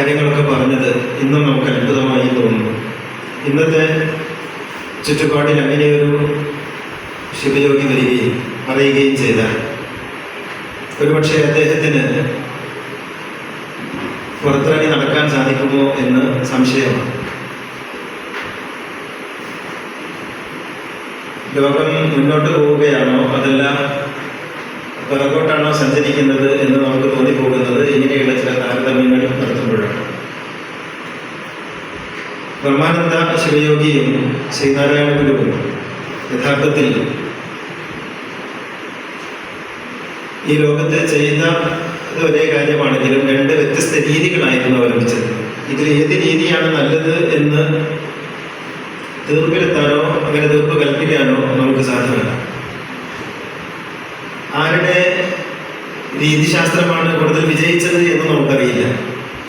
കാര്യങ്ങളൊക്കെ പറഞ്ഞത് ഇന്നും നമുക്ക് അത്ഭുതമായി തോന്നുന്നു. ഇന്നത്തെ ചുറ്റുപാടിൽ അങ്ങനെയൊരു ശിവയോഗി വരികയും പറയുകയും ചെയ്താൽ ഒരുപക്ഷെ അദ്ദേഹത്തിന് പുറത്തിറങ്ങി നടക്കാൻ സാധിക്കുമോ എന്ന് സംശയമാണ്. ലോകം മുന്നോട്ട് പോവുകയാണോ? അതല്ല പിറകോട്ടാണോ സഞ്ചരിക്കുന്നത് എന്ന് നമുക്ക് തോന്നിപ്പോകുന്നത് ബ്രഹ്മാനന്ദ ശിവയോഗിയും ശ്രീനാരായണ ഗുരുവും യഥാർത്ഥത്തിൽ ഈ ലോകത്ത് ചെയ്യുന്ന ഒരേ കാര്യമാണെങ്കിലും രണ്ട് വ്യത്യസ്ത രീതികളായിരുന്നു അവലംബിച്ചത്. ഇതിൽ ഏത് രീതിയാണ് നല്ലത് എന്ന് തീർപ്പിലെത്താനോ അങ്ങനെ തീർപ്പ് കൽപ്പിക്കാനോ നമുക്ക് സാധ്യമല്ല. ആരുടെ രീതിശാസ്ത്രമാണ് കൂടുതൽ വിജയിച്ചത്